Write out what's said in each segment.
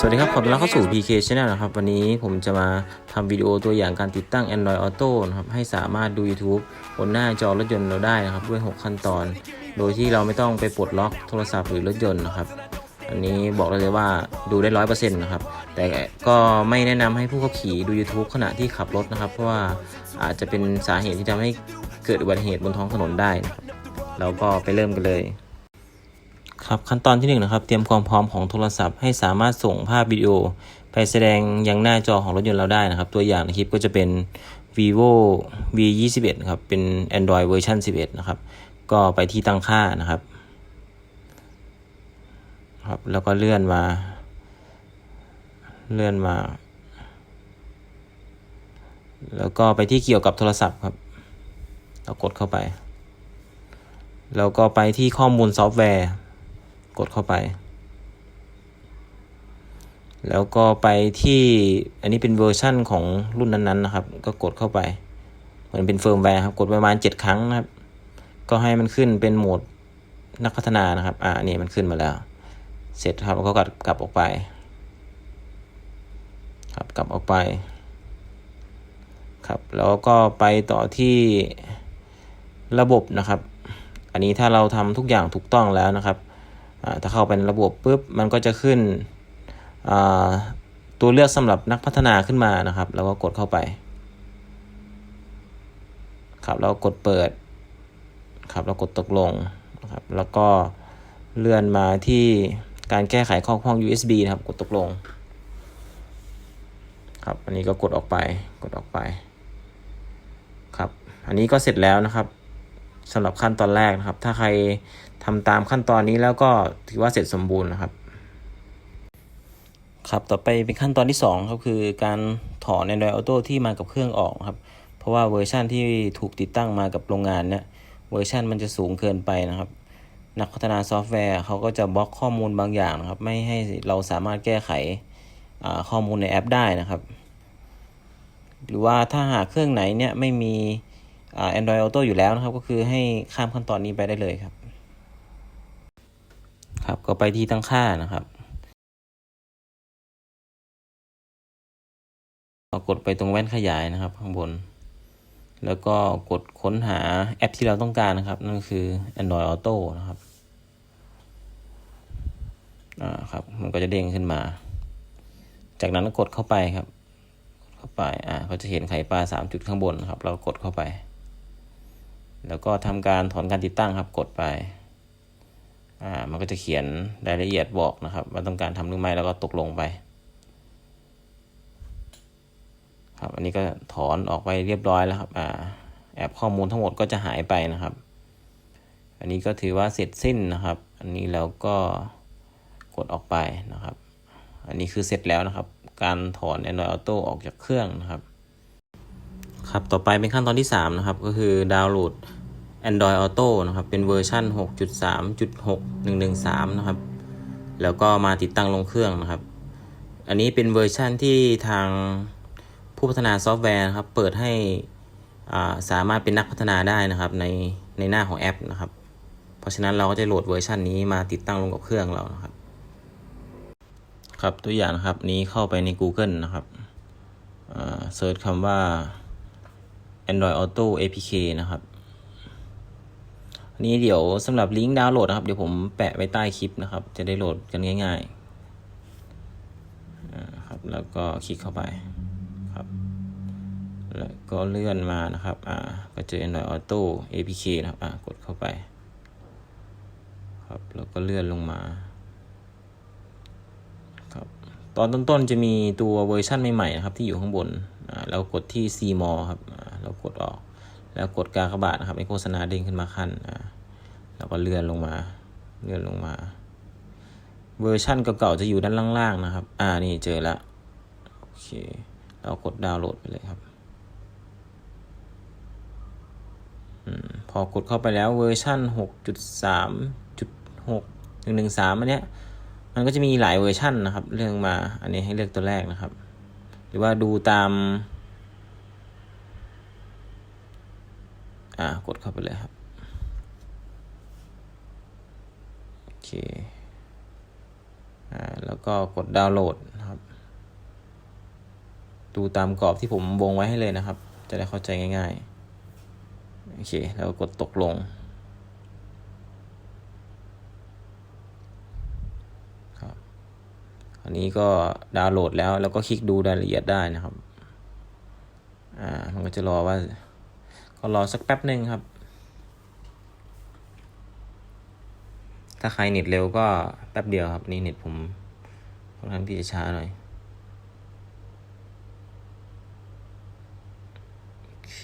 สวัสดีครับ ขอต้อนรับเข้าสู่ PK Channel นะครับ วันนี้ผมจะมาทำวิดีโอตัวอย่างการติดตั้ง Android Auto นะครับ ให้สามารถดู YouTube บนหน้าจอรถยนต์เราได้นะครับ ด้วย 6 ขั้นตอน โดยที่เราไม่ต้องไปปลดล็อกโทรศัพท์หรือรถยนต์นะครับ อันนี้บอกได้เลยว่าดูได้ร้อยเปอร์เซ็นต์นะครับ แต่ก็ไม่แนะนำให้ผู้ขับขี่ดู YouTube ขณะที่ขับรถนะครับ เพราะว่าอาจจะเป็นสาเหตุที่ทำให้เกิดอุบัติเหตุบนท้องถนนได้นะครับเราก็ไปเริ่มกันเลย ครับขั้นตอนที่1นงนะครับเตรียมความพร้อมของโทรศัพท์ให้สามารถส่งภาพวิดีโอ ไปแสดงยังหน้าจอของรถยนต์เราได้นะครับ ตัวอย่างในคลิปก็จะเป็น vivo v 2 1ครับเป็น android เวอร์ชัน11 นะครับ ก็ไปที่ตั้งค่านะครับครับแล้วก็เลื่อนมา เลื่อนมา แล้วก็ไปที่เกี่ยวกับโทรศัพท์ครับเรากดเข้าไป แล้วก็ไปที่ข้อมูลซอฟต์แวร์ กดเข้าไป แล้วก็ไปที่อันนี้เป็นเวอร์ชั่นของรุ่นนั้นๆนะครับ ก็กดเข้าไปเหมือนเป็นเฟิร์มแวร์ครับ กดประมาณ 7 ครั้งนะครับ ก็ให้มันขึ้นเป็นโหมดนักพัฒนานะครับ อ่านี่มันขึ้นมาแล้ว เสร็จครับก็กลับกลับออกไป ครับกลับออกไป ครับ แล้วก็ไปต่อที่ระบบนะครับ อันนี้ถ้าเราทำทุกอย่างถูกต้องแล้วนะครับ ถ้าเข้าไปในระบบปุ๊บมันก็จะขึ้นตัวเลือกสำหรับนักพัฒนาขึ้นมานะครับ แล้วก็กดเข้าไป ครับเรากดเปิด ครับเรากดตกลงนะครับ แล้วก็เลื่อนมาที่การแก้ไขข้อความ USB นะครับ กดตกลง ครับ อันนี้ก็กดออกไป กดออกไป ครับ อันนี้ก็เสร็จแล้วนะครับสำหรับขั้นตอนแรกนะครับ ถ้าใคร ทำตามขั้นตอนนี้แล้วก็ถือว่าเสร็จสมบูรณ์นะครับ ครับต่อไปเป็นขั้นตอนที่2ครับคือการถอน Android Auto ที่มากับเครื่องออกครับ เพราะว่าเวอร์ชันที่ถูกติดตั้งมากับโรงงานเนี่ยเวอร์ชันมันจะสูงเกินไปนะครับ นักพัฒนาซอฟต์แวร์เขาก็จะบล็อกข้อมูลบางอย่างนะครับ ไม่ให้เราสามารถแก้ไขข้อมูลในแอปได้นะครับ หรือว่าถ้าหากเครื่องไหนเนี่ยไม่มี Android Auto อยู่แล้วนะครับ ก็คือให้ข้ามขั้นตอนนี้ไปได้เลยครับ ครับ ก็ไปที่ตั้งค่านะครับกดไปตรงแว่นขยายนะครับ ข้างบน แล้วก็กดค้นหาแอปที่เราต้องการนะครับ นั่นคือ Android Auto นะครับอ่าครับ มันก็จะเด้งขึ้นมา จากนั้นก็กดเข้าไปครับ เข้าไปอ่าก็จะเห็นไข่ปลาสามจุดข้างบนครับ เรากดเข้าไป แล้วก็ทำการถอนการติดตั้งครับ กดไป อ่ามันก็จะเขียนรายละเอียดบอกนะครับ ว่าต้องการทำหรือไม่แล้วก็ตกลงไป ครับอันนี้ก็ถอนออกไปเรียบร้อยแล้วครับอ่าแอบข้อมูลทั้งหมดก็จะหายไปนะครับ อันนี้ก็ถือว่าเสร็จสิ้นนะครับ อันนี้แล้วก็กดออกไปนะครับ อันนี้คือเสร็จแล้วนะครับ การถอน Android Auto ออกจากเครื่องนะครับ ครับต่อไปเป็นขั้นตอนที่ 3 นะครับ ก็คือดาวน์โหลด Android Auto นะครับ เป็นเวอร์ชัน6.3.6113 นะครับ แล้วก็มาติดตั้งลงเครื่องนะครับ อันนี้เป็นเวอร์ชันที่ทางผู้พัฒนาซอฟต์แวร์นะครับ เปิดให้สามารถเป็นนักพัฒนาได้นะครับในในหน้าของแอปนะครับ เพราะฉะนั้นเราก็จะโหลดเวอร์ชันนี้มาติดตั้งลงกับเครื่องเรานะครับ ครับตัวอย่างนะครับนี้เข้าไปใน Google นะครับเซิร์ชคำว่า Android Auto APK นะครับ นี้เดี๋ยวสำหรับลิงก์ดาวน์โหลดนะครับ เดี๋ยวผมแปะไว้ใต้คลิปนะครับ จะได้โหลดกันง่ายๆครับ แล้วก็คลิกเข้าไปครับ แล้วก็เลื่อนมานะครับ อ่า ก็เจอ Android Auto APK นะครับ อ่า กดเข้าไป ครับ แล้วก็เลื่อนลงมาครับ ตอนต้นๆจะมีตัวเวอร์ชันใหม่ๆนะครับ ที่อยู่ข้างบน อ่าแล้วกดที่ C more ครับ อ่า เรากดออก แล้วกดกากบาทนะครับให้โฆษณาเด้งขึ้นมาขั้นอ่าแล้วก็เลื่อนลงมา เลื่อนลงมา เวอร์ชั่นเก่าๆจะอยู่ด้านล่างๆนะครับ อ่านี่เจอแล้วโอเคเรากดดาวน์โหลดไปเลยครับอพอกดเข้าไปแล้วเวอร์ชัน6.3.6 113อันเนี้ยมันก็จะมีหลายเวอร์ชันนะครับ เรื่องมาอันนี้ให้เลือกตัวแรกนะครับ หรือว่าดูตาม อ่ากดเข้าไปเลยครับ โอเค อ่า แล้วก็กดดาวน์โหลดนะครับ ดูตามกรอบที่ผมวงไว้ให้เลยนะครับ จะได้เข้าใจง่ายๆ โอเค แล้วกดตกลง ครับ อันนี้ก็ดาวน์โหลดแล้ว แล้วก็คลิกดูรายละเอียดได้นะครับ อ่า มันก็จะรอว่า ก็รอสักแป๊บหนึ่งครับ ถ้าใครเน็ตเร็วก็แป๊บเดียวครับ นี่เน็ตผมค่อนข้างที่จะช้าหน่อยโอเค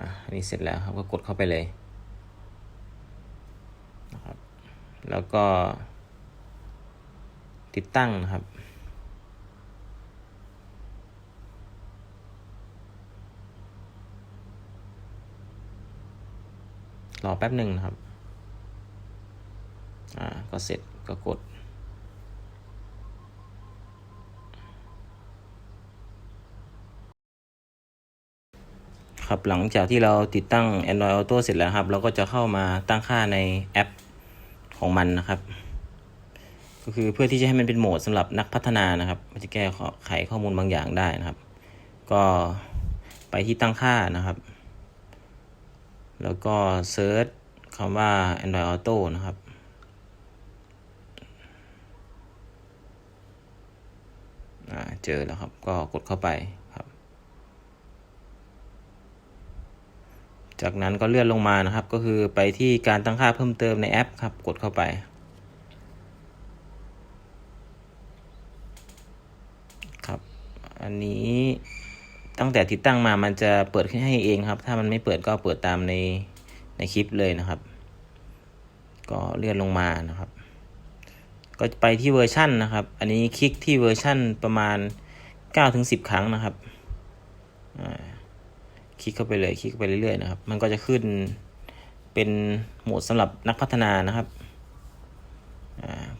อะอันนี้เสร็จแล้วครับก็กดเข้าไปเลยนะครับ แล้วก็ติดตั้งนะครับ รอแป๊บหนึ่งนะครับ อ่า ก็เสร็จก็กด ครับ หลังจากที่เราติดตั้ง Android Auto เสร็จแล้วครับ เราก็จะเข้ามาตั้งค่าในแอปของมันนะครับ ก็คือเพื่อที่จะให้มันเป็นโหมดสำหรับนักพัฒนานะครับ มันจะแก้ไขข้อมูลบางอย่างได้นะครับ ก็ไปที่ตั้งค่านะครับ แล้วก็เซิร์ชคำว่า Android Auto นะครับ เจอแล้วครับ ก็กดเข้าไปครับ จากนั้นก็เลื่อนลงมานะครับ ก็คือไปที่การตั้งค่าเพิ่มเติมในแอปครับ กดเข้าไป ครับ อันนี้ ตั้งแต่ติดตั้งมามันจะเปิดขึ้นให้เองครับ ถ้ามันไม่เปิดก็เปิดตามในในคลิปเลยนะครับ ก็เลื่อนลงมานะครับ ก็ไปที่เวอร์ชันนะครับ อันนี้คลิกที่เวอร์ชันประมาณ9-10 ครั้งนะครับคลิกเข้าไปเลยคลิกเข้าไปเรื่อยๆนะครับ มันก็จะขึ้นเป็นโหมดสำหรับนักพัฒนานะครับ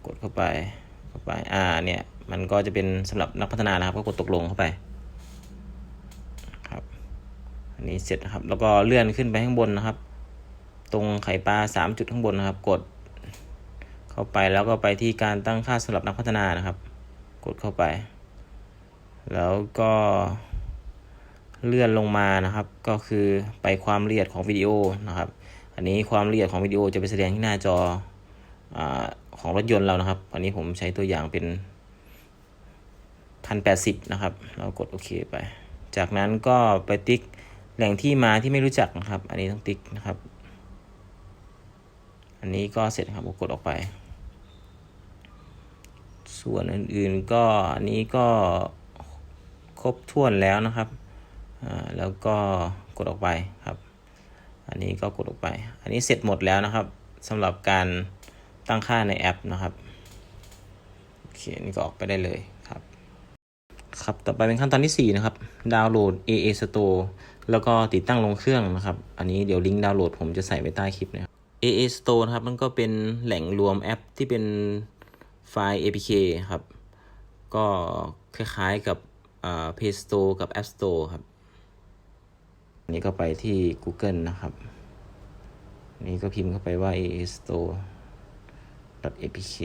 กดเข้าไปเข้าไปอ่าเนี่ยมันก็จะเป็นสำหรับนักพัฒนานะครับ ก็กดตกลงเข้าไป อันนี้เสร็จนะครับ แล้วก็เลื่อนขึ้นไปข้างบนนะครับ ตรงไข่ปลาสามจุดข้างบนนะครับ กด เข้าไปแล้วก็ไปที่การตั้งค่าสำหรับนักพัฒนานะครับ กดเข้าไป แล้วก็เลื่อนลงมานะครับ ก็คือไปความละเอียดของวิดีโอนะครับ อันนี้ความละเอียดของวิดีโอจะไปแสดงที่หน้าจออของรถยนต์เรานะครับ อันนี้ผมใช้ตัวอย่างเป็นพันแปดสิบนะครับ เรากดโอเคไป จากนั้นก็ไปติ๊ก แหล่งที่มาที่ไม่รู้จักนะครับ อันนี้ต้องติ๊กนะครับ อันนี้ก็เสร็จครับกดออกไป ส่วนอื่นๆก็อันนี้ก็ครบถ้วนแล้วนะครับแล้วก็กดออกไปครับ อันนี้ก็กดออกไป อันนี้เสร็จหมดแล้วนะครับสำหรับการตั้งค่าในแอปนะครับโอเคนี่ก็ออกไปได้เลยครับ ครับ ต่อไปเป็นขั้นตอนที่ 4 นะครับ ดาวน์โหลด AA Store แล้วก็ติดตั้งลงเครื่องนะครับ อันนี้เดี๋ยวลิงก์ดาวน์โหลดผมจะใส่ไว้ใต้คลิปนะครับ AA Store นะครับ มันก็เป็นแหล่งรวมแอปที่เป็นไฟล์ APK ครับ ก็คล้ายๆกับ Play Store กับ App Store ครับ อันนี้ก็ไปที่ Google นะครับ นี่ก็พิมพ์เข้าไปว่า AA Store .apk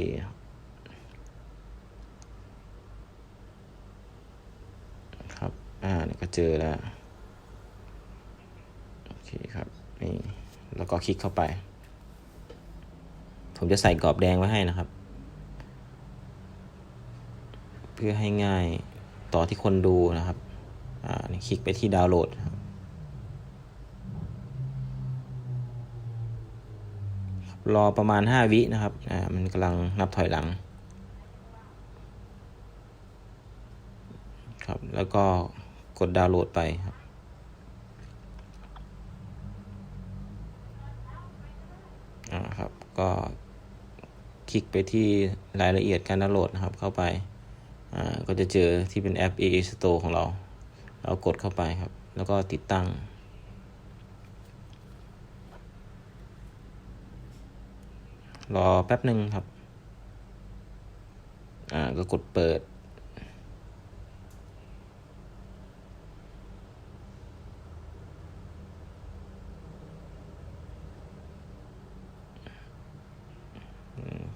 ครับ อ่านี่ก็เจอแล้ว เคครับนี่แล้วก็คลิกเข้าไป ผมจะใส่กรอบแดงไว้ให้นะครับ เพื่อให้ง่ายต่อที่คนดูนะครับอ่านี่คลิกไปที่ดาวน์โหลดครับรอประมาณ 5 วินะครับ อ่า มันกำลังนับถอยหลัง ครับ แล้วก็กดดาวน์โหลดไปครับ อ่าครับก็คลิกไปที่รายละเอียดการดาวน์โหลดนะครับเข้าไปอ่าก็จะเจอที่เป็นแอป AA Store ของเรา เรากดเข้าไปครับ แล้วก็ติดตั้งรอแป๊บหนึ่งครับ อ่า ก็กดเปิด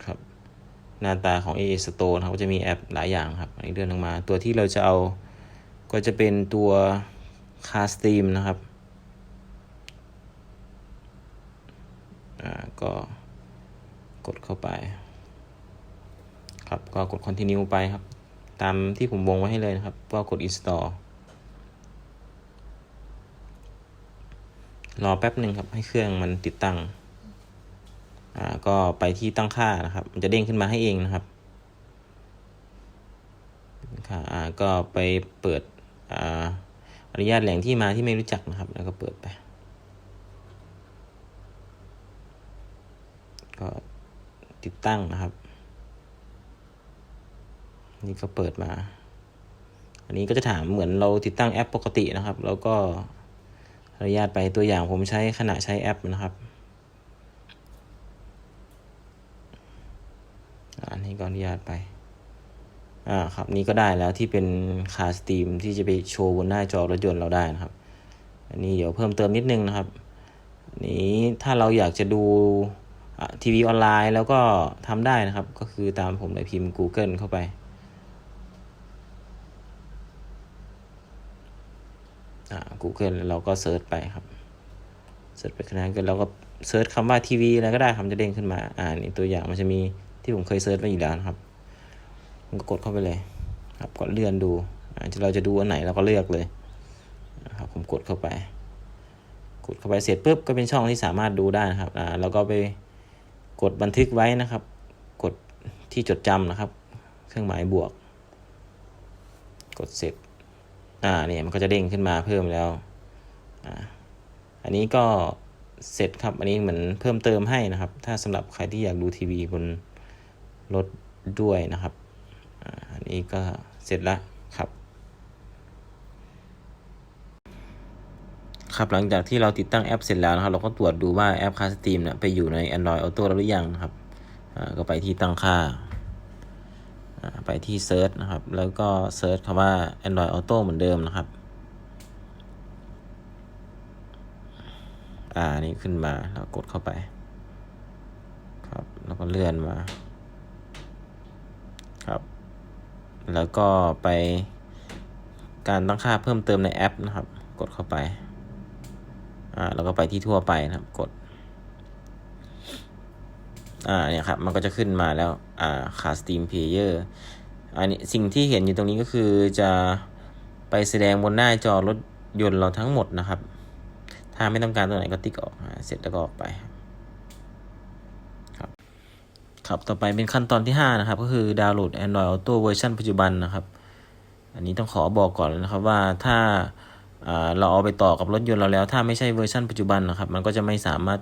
ครับ หน้าตาของ AA Store นะครับก็จะมีแอปหลายอย่างครับอันนี้เลื่อนลงมา ตัวที่เราจะเอาก็จะเป็นตัว Car Steam นะครับอ่าก็กดเข้าไป ครับก็กด continue ไปครับ ตามที่ผมวงไว้ให้เลยนะครับ ก็กด install รอแป๊บหนึ่งครับให้เครื่องมันติดตั้ง อ่าก็ไปที่ตั้งค่านะครับ มันจะเด้งขึ้นมาให้เองนะครับค่าอ่าก็ไปเปิดอ่าอนุญาตแหล่งที่มาที่ไม่รู้จักนะครับ แล้วก็เปิดไป ก็ติดตั้งนะครับ นี่ก็เปิดมา อันนี้ก็จะถามเหมือนเราติดตั้งแอปปกตินะครับ แล้วก็อนุญาตไปตัวอย่างผมใช้ขณะใช้แอปนะครับ อันนี้ก็อนุญาตไป อ่าครับ นี่ก็ได้แล้วที่เป็นคาสตรีมที่จะไปโชว์บนหน้าจอรถยนต์เราได้นะครับ อันนี้เดี๋ยวเพิ่มเติมนิดนึงนะครับอันนี้ถ้าเราอยากจะดูทีวีออนไลน์แล้วก็ทำได้นะครับ ก็คือตามผมเลยพิมพ์ Google เข้าไปอ่า Google เราก็เซิร์ชไปครับเซิร์ชไปขนาดกันเราก็เซิร์ชคำว่าทีวีอะไรก็ได้ครับจะเด้งขึ้นมา อ่านี่ตัวอย่างมันจะมี ที่ผมเคยเซิร์ชไว้อยู่แล้วนะครับผมก็กดเข้าไปเลย ครับกดเลื่อนดูเราจะดูอันไหนเราก็เลือกเลยครับผมกดเข้าไป กดเข้าไปเสร็จปุ๊บก็เป็นช่องที่สามารถดูได้นะครับอ่าเราก็ไปกดบันทึกไว้นะครับ กดที่จดจำนะครับ เครื่องหมายบวก กดเสร็จอ่าเนี่ยมันก็จะเด้งขึ้นมาเพิ่มแล้วอ่าอันนี้ก็เสร็จครับ อันนี้เหมือนเพิ่มเติมให้นะครับ ถ้าสำหรับใครที่อยากดูทีวีบน รถด้วยนะครับอันนี้ก็เสร็จแล้วครับ ครับหลังจากที่เราติดตั้งแอปเสร็จแล้วนะครับ เราก็ตรวจดูว่าแอป Car Stream เนี่ยไปอยู่ใน Android Auto แล้วหรือยังนะครับอ่าก็ไปที่ตั้งค่า ไปที่เซิร์ชนะครับ แล้วก็เซิร์ชคำว่า Android Auto เหมือนเดิมนะครับอ่านี่ขึ้นมาแล้วกดเข้าไป ครับ แล้วก็เลื่อนมา ครับ แล้วก็ไปการตั้งค่าเพิ่มเติมในแอปนะครับ กดเข้าไป อ่า แล้วก็ไปที่ทั่วไปนะครับ กด อ่า เนี่ยครับ มันก็จะขึ้นมาแล้ว อ่าคาสตีมเพเยอร์ อันนี้สิ่งที่เห็นอยู่ตรงนี้ก็คือจะไปแสดงบนหน้าจอรถยนต์เราทั้งหมดนะครับ ถ้าไม่ต้องการตัวไหนก็ติ๊กออก เสร็จแล้วก็ออกไป ครับต่อไปเป็นขั้นตอนที่ 5 นะครับ ก็คือดาวน์โหลด Android Auto เวอร์ชันปัจจุบันนะครับ อันนี้ต้องขอบอกก่อนเลยนะครับว่าถ้าเราเอาไปต่อกับรถยนต์เราแล้ว ถ้าไม่ใช่เวอร์ชันปัจจุบันนะครับ มันก็จะไม่สามารถ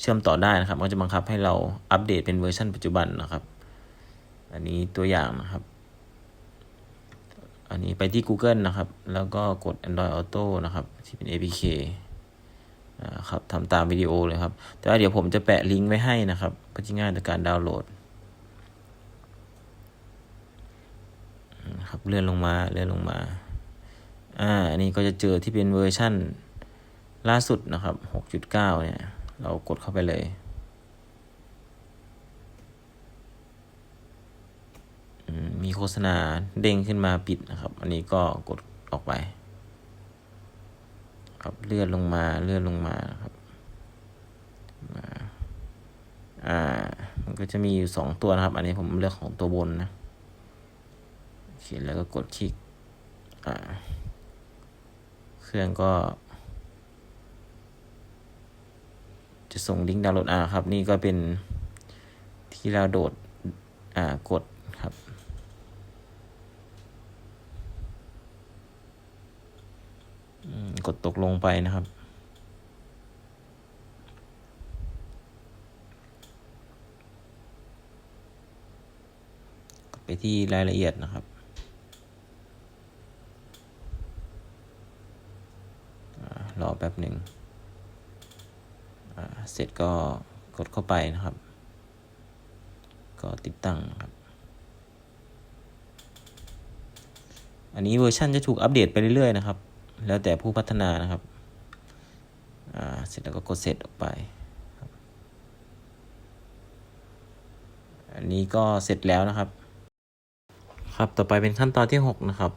เชื่อมต่อได้นะครับ มันจะบังคับให้เราอัปเดตเป็นเวอร์ชันปัจจุบันนะครับ อันนี้ตัวอย่างนะครับ อันนี้ไปที่ Google นะครับ แล้วก็กด Android Auto นะครับ ที่เป็น APK ครับทำตามวิดีโอเลยครับ แต่ว่าเดี๋ยวผมจะแปะลิงก์ไว้ให้นะครับ เพื่อที่ง่ายในการดาวน์โหลดครับเลื่อนลงมาเลื่อนลงมาอ่าอันนี้ก็จะเจอที่เป็นเวอร์ชั่นล่าสุดนะครับ 6.9 เนี่ย เรากดเข้าไปเลย มีโฆษณาเด้งขึ้นมาปิดนะครับ อันนี้ก็กดออกไป ครับเลื่อนลงมาเลื่อนลงมาครับอ่า มันก็จะมีอยู่สองตัวนะครับ อันนี้ผมเลือกของตัวบนนะเขียนแล้วก็กดคลิกอ่าเครื่องก็ จะส่งลิงก์ดาวน์โหลดอ่าครับ นี่ก็เป็นที่เราโดดอ่ากดครับกดตกลงไปนะครับ ไป ที่รายละเอียดนะครับ รอแป๊บหนึ่ง เสร็จก็กดเข้าไปนะครับ ก็ติดตั้งครับ อันนี้เวอร์ชันจะถูกอัปเดตไปเรื่อยๆนะครับ แล้วแต่ผู้พัฒนานะครับ เสร็จแล้วก็กดเสร็จออกไปอันนี้ก็เสร็จแล้วนะครับ ครับ ต่อไปเป็นขั้นตอนที่ 6 นะครับ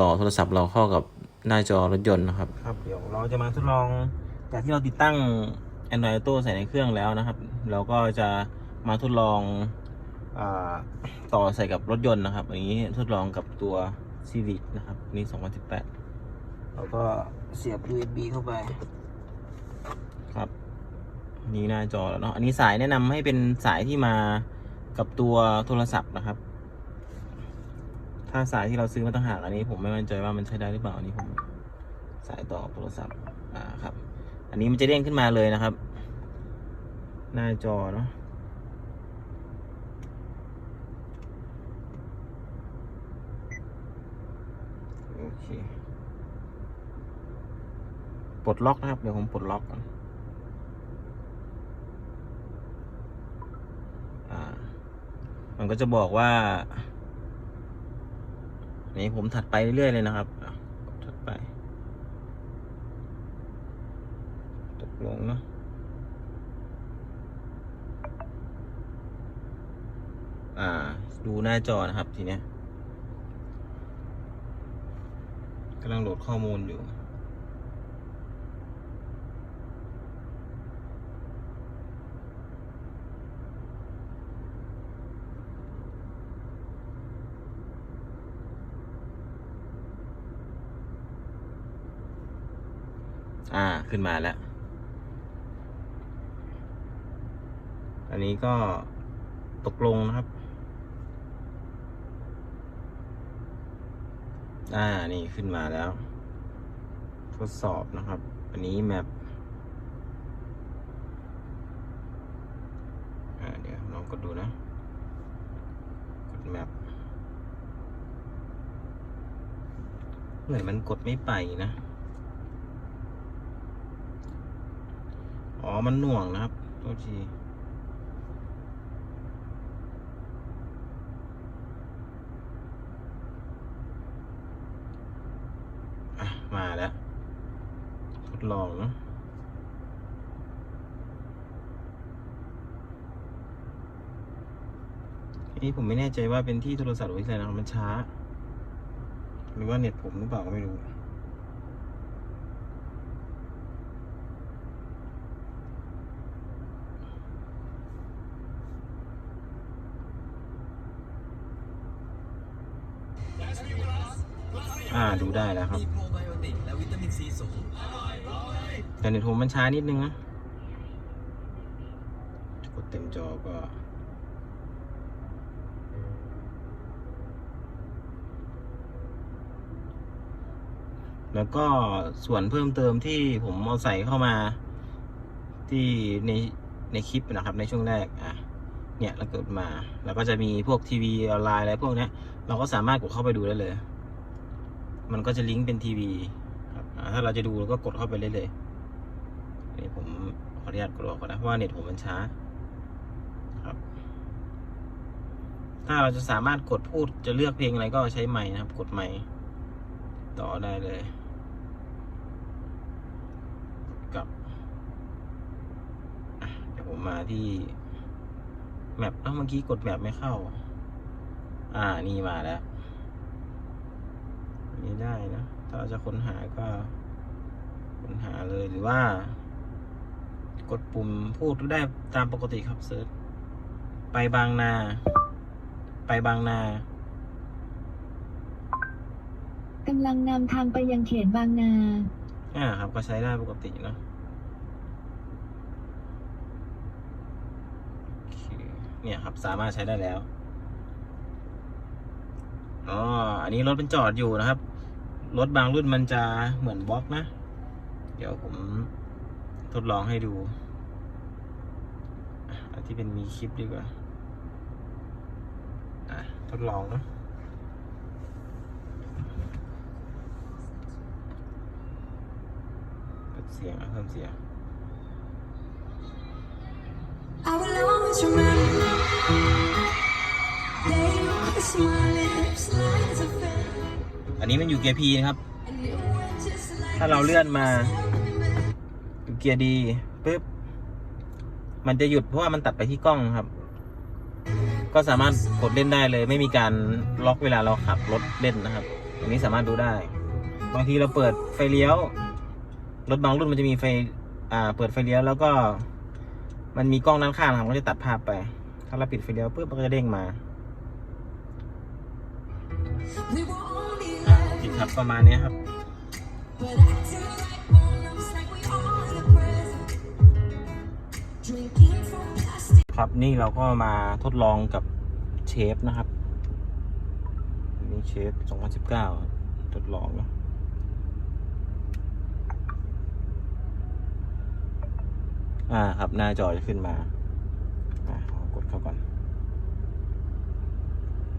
ต่อโทรศัพท์เราเข้ากับหน้าจอรถยนต์นะครับ ครับ เดี๋ยวเราจะมาทดลอง จากที่เราติดตั้ง Android Auto ใส่ในเครื่องแล้วนะครับ เราก็จะมาทดลองอาต่อใส่กับรถยนต์นะครับ อันนี้ทดลองกับตัว Civic นะครับอันนี้2018เราก็เสียบ USB เข้าไป ครับนี่หน้าจอแล้วเนาะ อันนี้สายแนะนำให้เป็นสายที่มากับตัวโทรศัพท์นะครับ ถ้าสายที่เราซื้อมาต่างหากอันนี้ ผมไม่มั่นใจว่ามันใช้ได้หรือเปล่าอันนี้ผมสายต่อโทรศัพท์อ่าครับ อันนี้มันจะเด้งขึ้นมาเลยนะครับ หน้าจอเนาะโอเคปลดล็อกนะครับ เดี๋ยวผมปลดล็อกก่อนอ่ามันก็จะบอกว่า นี่ผมถัดไปเรื่อยๆเลยนะครับถัดไป ตกลงเนาะอ่า ดูหน้าจอนะครับทีเนี้ยกำลังโหลดข้อมูลอยู่ อ่าขึ้นมาแล้ว อันนี้ก็ตกลงนะครับ อ่า นี่ขึ้นมาแล้ว ทดสอบนะครับ อันนี้แมปอ่าเดี๋ยวลองกดดูนะ กดแมปเหมือนมันกดไม่ไปนะ อ๋อ มันหน่วงนะครับโทษทีมาแล้ว ทดลองเนอะนี้ผมไม่แน่ใจว่าเป็นที่โทรศัพท์หรืออะไรนะ มันช้า หรือว่าเน็ตผมหรือเปล่าก็ไม่รู้ อ่า ดูได้แล้วครับมีโปรไบโอติกและวิตามินซีสูงแต่เน็ตผมมันช้านิดนึงนะกดเต็มจอก็แล้วก็ส่วนเพิ่มเติมที่ผมเอาใส่เข้ามาที่ในในคลิปนะครับในช่วงแรกอะเนี่ยเรากดมา แล้วก็จะมีพวกทีวีออนไลน์อะไรพวกเนี้ยเราก็สามารถกดเข้าไปดูได้เลย มันก็จะลิงก์เป็นทีวีครับถ้าเราจะดูเราก็กดเข้าไปเรื่อยนี่ผมขออนุญาตกดออกก่อนนะเพราะว่าเน็ตผมมันช้าครับ ถ้าเราจะสามารถกดพูดจะเลือกเพลงอะไรก็ใช้ไมค์นะครับ กดไมค์ต่อได้เลยกับเดี๋ยวผมมาที่แมปแล้วเมื่อกี้กดแมปไม่เข้า อ่านี่มาแล้ว ได้นะ ถ้าเราจะค้นหาก็ ค้นหาเลยหรือว่า กดปุ่มพูดได้ตามปกติครับเซิร์ชไปบางนา ไปบางนากำลังนำทางไปยังเขตบางนา อ่าครับก็ใช้ได้ปกติเนอะโอเคเนี่ยครับสามารถใช้ได้แล้ว อ๋อ อันนี้รถเป็นจอดอยู่นะครับ รถบางรุ่นมันจะเหมือนบล็อกนะ เดี๋ยวผมทดลองให้ดูอันที่เป็นมีคลิปดีกว่าทดลองนะเสียงเพิ่มเสียง I will always remember day you kissed my lips like a fan อันนี้มันอยู่เกียร์พีนะครับ ถ้าเราเลื่อนมาอยู่เกียร์ดีปุ๊บ มันจะหยุดเพราะว่ามันตัดไปที่กล้องครับ ก็สามารถกดเล่นได้เลย ไม่มีการล็อกเวลาเราขับรถเล่นนะครับ อันนี้สามารถดูได้ บางทีเราเปิดไฟเลี้ยว รถบางรุ่นมันจะมีไฟ อ่า เปิดไฟเลี้ยวแล้วก็ มันมีกล้องด้านข้างครับก็จะตัดภาพไป ถ้าเราปิดไฟเลี้ยวปุ๊บมันก็จะเด้งมา We were ครับประมาณนี้ครับครับนี่เราก็มาทดลองกับเชฟนะครับนี่เชฟ 2019 ทดลองนะอ่าครับหน้าจอจะขึ้นมาอ่ากดเข้าก่อน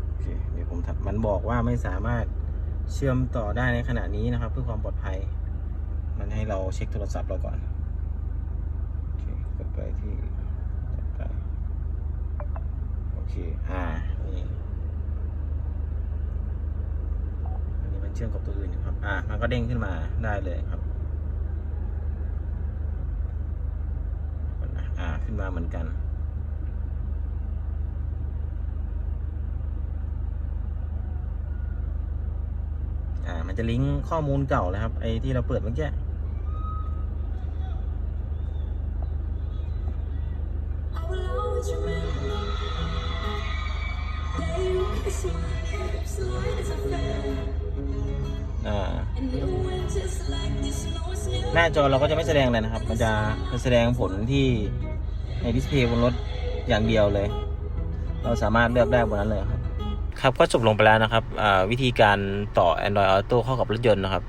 โอเค เดี๋ยวผมทำมันบอกว่าไม่สามารถ เชื่อมต่อได้ในขณะนี้นะครับ เพื่อความปลอดภัย มันให้เราเช็คโทรศัพท์เราก่อนโอเคกดไปที่ต่อไปโอเคอ่านี่อันนี้มันเชื่อมกับตัวอื่นอยู่ครับอ่ามันก็เด้งขึ้นมาได้เลยครับก่ะอ่าขึ้นมาเหมือนกัน อ่า มัน จะลิงก์ข้อมูลเก่าเลยครับ ไอ้ที่เราเปิดเมื่อกี้หน้าจอเราก็จะไม่แสดงเลยนะครับ มันจะแสดงผลที่ในดิสเพย์บนรถอย่างเดียวเลย เราสามารถเลือกได้บนนั้นเลยครับ ครับก็จบลงไปแล้วนะครับวิธีการต่อ Android Auto เข้ากับรถยนต์นะครับ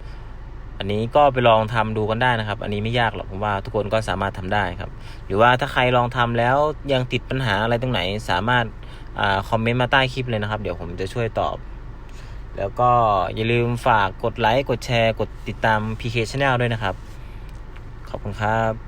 อันนี้ก็ไปลองทำดูกันได้นะครับ อันนี้ไม่ยากหรอกผมว่าทุกคนก็สามารถทำได้ครับ หรือว่าถ้าใครลองทำแล้วยังติดปัญหาอะไรตรงไหน สามารถอคอมเมนต์มาใต้คลิปเลยนะครับ เดี๋ยวผมจะช่วยตอบ แล้วก็อย่าลืมฝากกดไลค์กดแชร์ กดติดตาม PK Channel ด้วยนะครับ ขอบคุณครับ